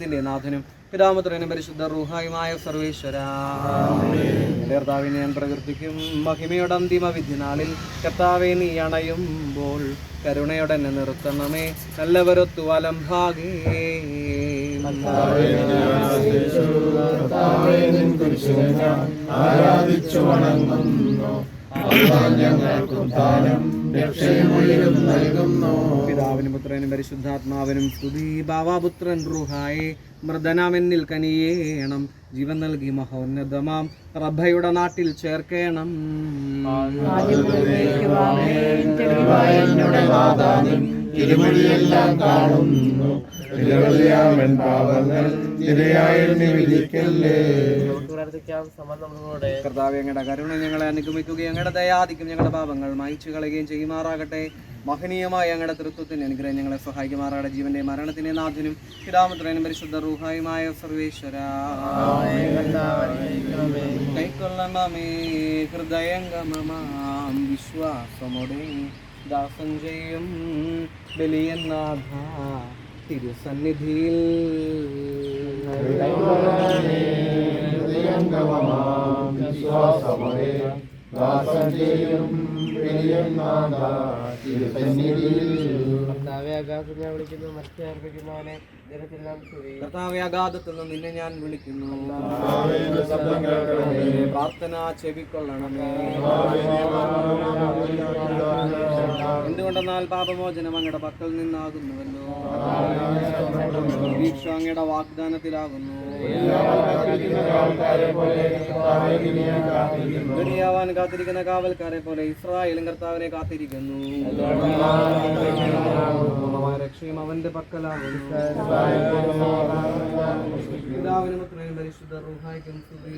ത്തിന്റെ നാഥനും പിതാമത്രനും പരിശുദ്ധ റൂഹായുമായ സർവേശ്വര. കർത്താവിനെ ഞാൻ പ്രകീർത്തിക്കും. മഹിമയുടെ അന്തിമ വിധി കർത്താവെ നീ അണയുമ്പോൾ കരുണയോടെ നിർത്തണമേ. നല്ലവരൊത്തുവാലം ഭാഗേ. ആരാധിച്ചു വണങ്ങുന്നു ഞങ്ങൾക്കും താനും പിതാവിനും പുത്രനും പരിശുദ്ധാത്മാവിനും സ്തുതി. ബാവാപുത്രൻ റൂഹായെ മൃദനാമെന്നിൽ കനിയേണം ജീവൻ നൽകി മഹോന്നതമാം. റബ്ബയുടെ നാട്ടിൽ ചേർക്കേണം. തിരുമൊഴിയെല്ലാം കാണുന്നു. നിരവധിയാമൻ പാപങ്ങൾ തിരയായി വിധിക്കല്ലേ? കർത്താവ് ഞങ്ങളുടെ കരുണ ഞങ്ങളെ അനുഗമിക്കുകയും ഞങ്ങളുടെ ദയാദിക്കും ഞങ്ങളുടെ പാപങ്ങൾ മായിച്ചു കളയുകയും ചെയ്യുമാറാകട്ടെ. മഹനീയമായ ഞങ്ങളുടെ തൃത്വത്തിന് അനുഗ്രഹം ഞങ്ങളെ സഹായിക്കുമാറാകട്ടെ. ജീവന്റെ മരണത്തിന്റെ നാഥനും പിതാമത്രനും പരിശുദ്ധ റൂഹായുമായ സർവേശ്വര. കൈക്കൊള്ളണമേ ഹൃദയംഗമമാം വിശ്വാസമോടെ ദാസം ചെയ്യും ബലിയനാഥ തിരുസന്നിധിയിൽ. വിശ്വാസമേ ദാസം ചെയ്യും പെരിയനാഥ തിരുസന്നിധിയിൽ കർത്താവെ അഗാധത്തിൽ നിന്ന് നിന്നെ ഞാൻ വിളിക്കുന്നു. പ്രാർത്ഥന ചെവിക്കൊള്ളണമേ. എന്തുകൊണ്ടെന്നാൽ പാപമോചനം അങ്ങയുടെ പക്കൽ നിന്നാകുന്നുവല്ലോ. ദീക്ഷ അങ്ങയുടെ വാഗ്ദാനത്തിലാകുന്നു. ദുനിയാവാൻ കാത്തിരിക്കുന്ന കാവൽക്കാരെ പോലെ ഇസ്രായേലും കർത്താവിനെ കാത്തിരിക്കുന്നു. രക്ഷയും അവന്റെ പക്കലാകുന്നു. പിതാവിനും പുത്രനും പരിശുദ്ധ നമുക്ക് സ്തുതി.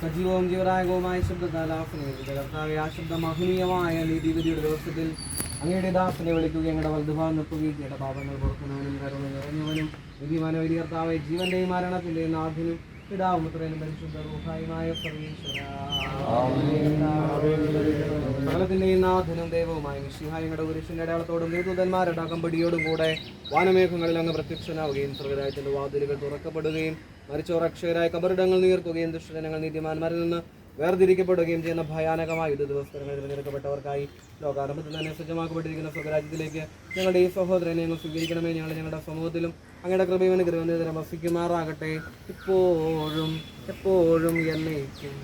സജീവവും ജീവരായ ശബ്ദത്താൽ ശബ്ദമഹനീയമായ നീതിവിധിയുടെ ദിവസത്തിൽ അങ്ങയുടെ ദാസനെ വിളിക്കുക ഞങ്ങളുടെ വലുതുഭാഗം നിർത്തുകയും ചെയ്യേണ്ട പാപങ്ങൾ പുറത്തുനവനും കരുണ നിറഞ്ഞവനും വലിയ കർത്താവെ ജീവന്റെയും മരണത്തിന്റെയും നാഥനും പിതാവും പുത്രനും പരിശുദ്ധ റൂഹായുമായ സകലത്തിന്റെയും നാഥനും ദൈവവുമായ വിശുഹായങ്ങളുടെ പുരുഷന്റെ അടയാളത്തോടും ദൂതന്മാരുടെ അകമ്പടിയോടും കൂടെ വാനമേഘങ്ങളിൽ അങ്ങ് പ്രത്യക്ഷനാവുകയും സ്വർഗരാജ്യത്തിന്റെ വാതിലുകൾ തുറക്കപ്പെടുകയും മരിച്ചോർ അക്ഷയരായ കബറിടങ്ങൾ നീർക്കുകയും ദുഷ്ടജനങ്ങൾ നീതിമാന്മാരിൽ നിന്ന് വേർതിരിക്കപ്പെടുകയും ചെയ്യുന്ന ഭയാനകമായ യുദ്ധ ദിവസങ്ങളിൽ തിരഞ്ഞെടുക്കപ്പെട്ടവർക്കായി ലോകാരംഭത്തിൽ തന്നെ സജ്ജമാക്കപ്പെട്ടിരിക്കുന്ന സ്വകരാജ്യത്തിലേക്ക് ഞങ്ങളുടെ ഈ സഹോദരനെ ഞങ്ങൾ സ്വീകരിക്കണമേ. ഞങ്ങൾ ഞങ്ങളുടെ സമൂഹത്തിലും അങ്ങയുടെ കൃപയും നിരന്തരം വസിക്കുമാറാകട്ടെ. ഇപ്പോഴും എപ്പോഴും എന്നേക്കും.